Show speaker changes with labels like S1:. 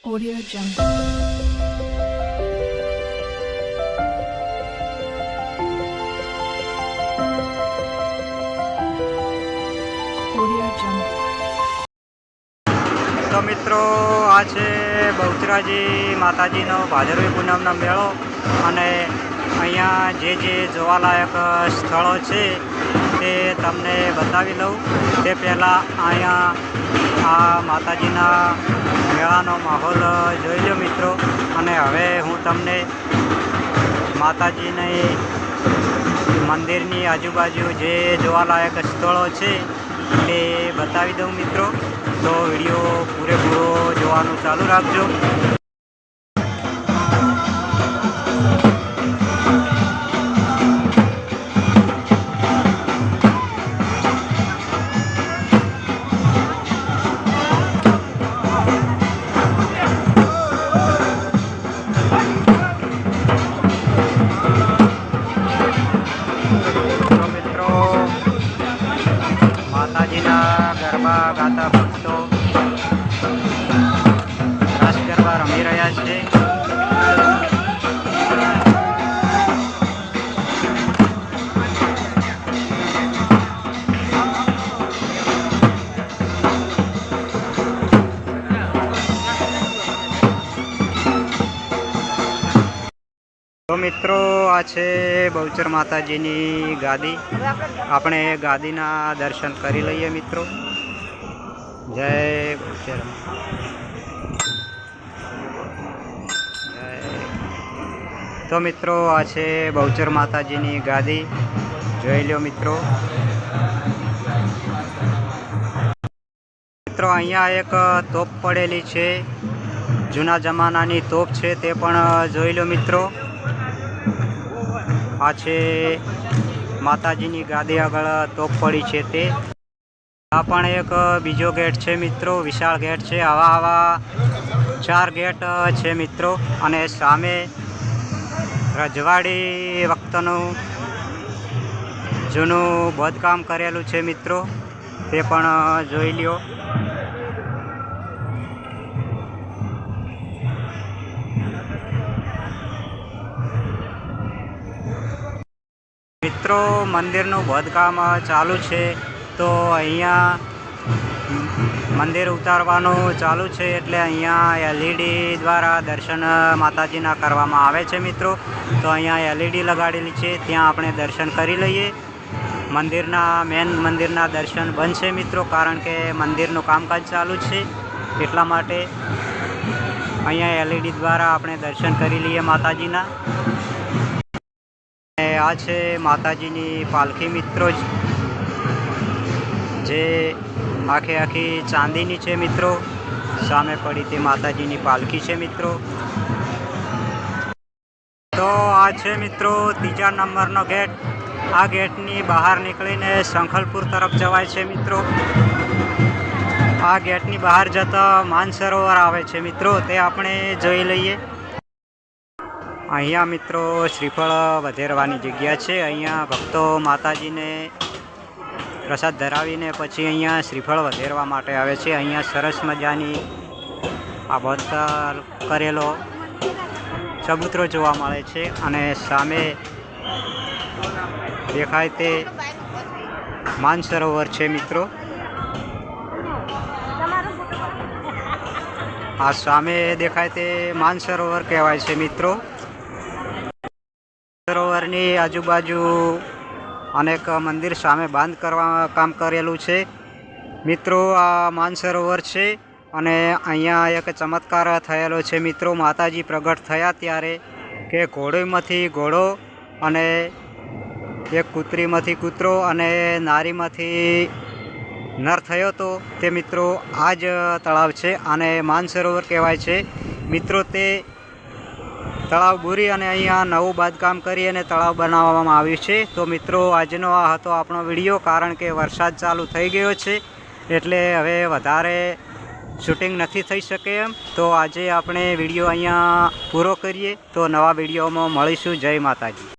S1: Audio Jungle.
S2: તો મિત્રો, આ છે બહુચરાજી માતાજીનો ભાદરવી પૂનમનો મેળો અને અહીંયા જે જે જોવાલાયક સ્થળો છે તે તમને બતાવી લઉં તે પહેલાં અહીંયા આ માતાજીના મેળાનો માહોલ જોઈ લો મિત્રો. અને હવે હું તમને માતાજીની મંદિરની આજુબાજુ જે જોવાલાયક સ્થળો છે તે બતાવી દઉં મિત્રો. તો વીડિયો પૂરેપૂરો જોવાનું ચાલુ રાખજો. મિત્રો, આ છે બહુચર માતાજીની ગાદી. આપણે ગાદીના દર્શન કરી લઈએ મિત્રો. જય બહુચર તો મિત્રો, આ છે બહુચર માતાજીની ગાદી. જોઈ લો મિત્રો. મિત્રો, અહીંયા એક તોપ પડેલી છે. જૂના જમાનાની તોપ છે તે પણ જોઈ લો મિત્રો. આ છે માતાજીની ગાદી આગળ તોપ પડી છે તે. આ પણ એક બીજો ગેટ છે મિત્રો, વિશાળ ગેટ છે. આવા આવા ચાર ગેટ છે મિત્રો. અને સામે રજવાડી વખતનું જૂનું બધકામ કરેલું છે મિત્રો. તે પણ જોઈ લ્યો. મિત્રો, મંદિરનું બાંધકામ ચાલુ છે. તો અહીંયા મંદિર ઉતારવાનું ચાલુ છે એટલે અહીંયા એલઈડી દ્વારા દર્શન માતાજીના કરવામાં આવે છે મિત્રો. તો અહીંયા એલઈડી લગાડેલી છે, ત્યાં આપણે દર્શન કરી લઈએ. મંદિરના મેન મંદિરના દર્શન બંધ છે મિત્રો, કારણ કે મંદિરનું કામકાજ ચાલુ છે. એટલા માટે અહીંયા એલઈડી દ્વારા આપણે દર્શન કરી લઈએ માતાજીના. આ છે માતાજીની પાલખી મિત્રો જે. આખે આખી ચાંદીની છે મિત્રો. સામે પડી તે માતાજીની પાલખી છે મિત્રો. તો આ છે મિત્રો ત્રીજા નંબરનો ગેટ. આ ગેટની બહાર નીકળીને શંખલપુર તરફ જવાય છે મિત્રો. આ ગેટની બહાર જતા માનસરોવર આવે છે મિત્રો. તે આપણે જોઈ લઈએ. અહીંયા મિત્રો શ્રીફળ વધેરવાની જગ્યા છે. અહીંયા ભક્તો માતાજીને પ્રસાદ ધરાવીને પછી અહીંયા શ્રીફળ વધેરવા માટે આવે છે. અહીંયા સરસ મજાની આ બંધ કરેલો ચબૂતરો જોવા મળે છે અને સામે દેખાય તે માનસરોવર છે મિત્રો. આ સામે દેખાય તે માનસરોવર કહેવાય છે મિત્રો. સરોવરની આજુબાજુ અનેક મંદિર સામે બાંધ કરવા કામ કરેલું છે. મિત્રો, આ માનસરોવર છે અને અહીંયા એક ચમત્કાર થયેલો છે. મિત્રો, માતાજી પ્રગટ થયા ત્યારે કે ઘોડીમાંથી ઘોડો અને એક કૂતરીમાંથી કૂતરો અને નારીમાંથી નર થયો તો તે મિત્રો આ જ તળાવ છે. અને માનસરોવર કહેવાય છે. મિત્રો, તે તળાવ બુરી અને અહીંયા નવું બાંધકામ કરી અને તળાવ બનાવવામાં આવ્યું છે. તો મિત્રો, આજનો આ હતો આપણો વીડિયો, કારણ કે વરસાદ ચાલુ થઈ ગયો છે, એટલે હવે વધારે શૂટિંગ નથી થઈ શકે એમ. તો આજે આપણે વીડિયો અહીંયા પૂરો કરીએ. તો નવા વિડીયોમાં મળીશું. જય માતાજી.